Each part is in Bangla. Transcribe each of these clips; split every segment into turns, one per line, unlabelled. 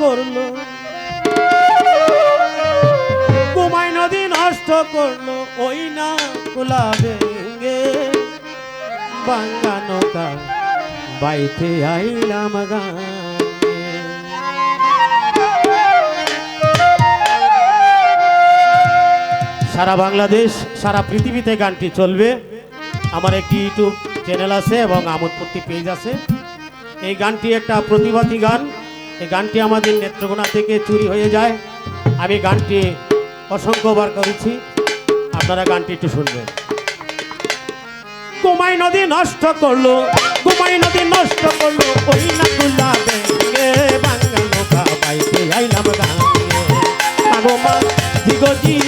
করল। কুমাই নদী নষ্ট করল, ওই না কুলা ভেঙ্গে নৌকা বাইতে আইলাম গানে। সারা বাংলাদেশ, সারা পৃথিবীতে গানটি চলবে। আমার একটি ইউটিউব চ্যানেল আছে এবং আমোদপত্তি পেজ আছে। এই গানটি একটা প্রতিবাদী গান। এই গানটি আমাদের নেত্রকোনা থেকে চুরি হয়ে যায়। আমি গানটি অসংখ্যবার করেছি। আপনারা গানটি একটু শুনবেন। কুমাই নদী নষ্ট করল, কুমাই নদী নষ্ট করল, ওই না ভেঙ্গে বাংলা নৌকা আইলাম গাঙ্গে দিগজি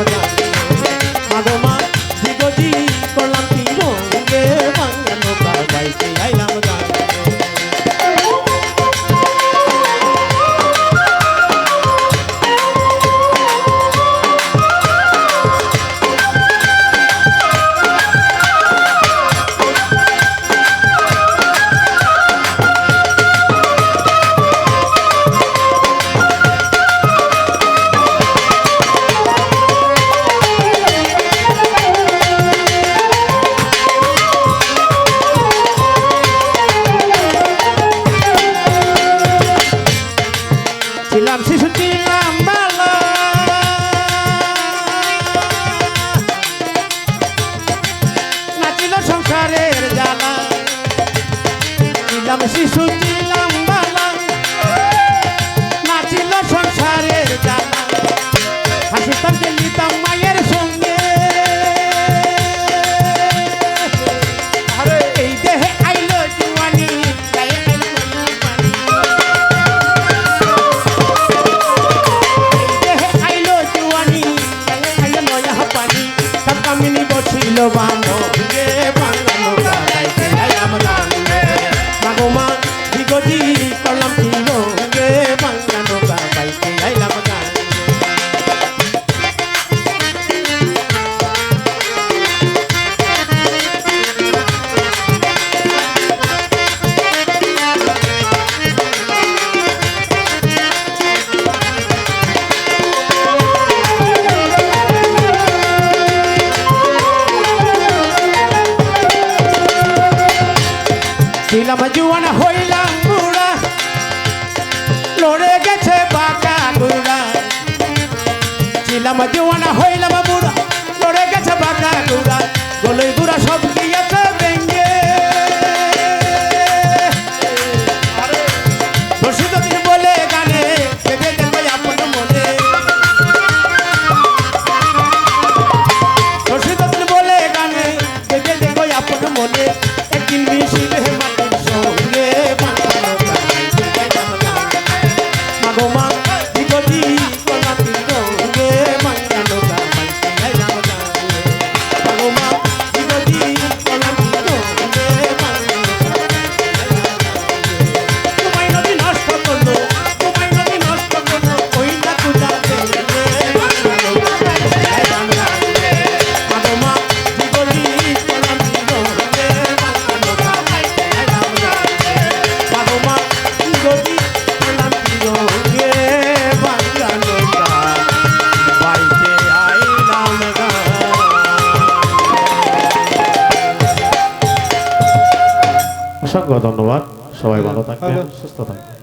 বাইতে আইলাম ছিলাম শিশু ছিলাম বালা। নাচিল সংসারের জ্বালা। ছিলাম শিশু ছিলাম জুয়ান হইলাম বুড়া। লড়ে গেছে বাঁকা বুড়া। ছিলাম জুয়ান হইলাম বুড়া। অসংখ্য ধন্যবাদ। সবাই ভালো থাকবেন সুস্থ থাকবেন।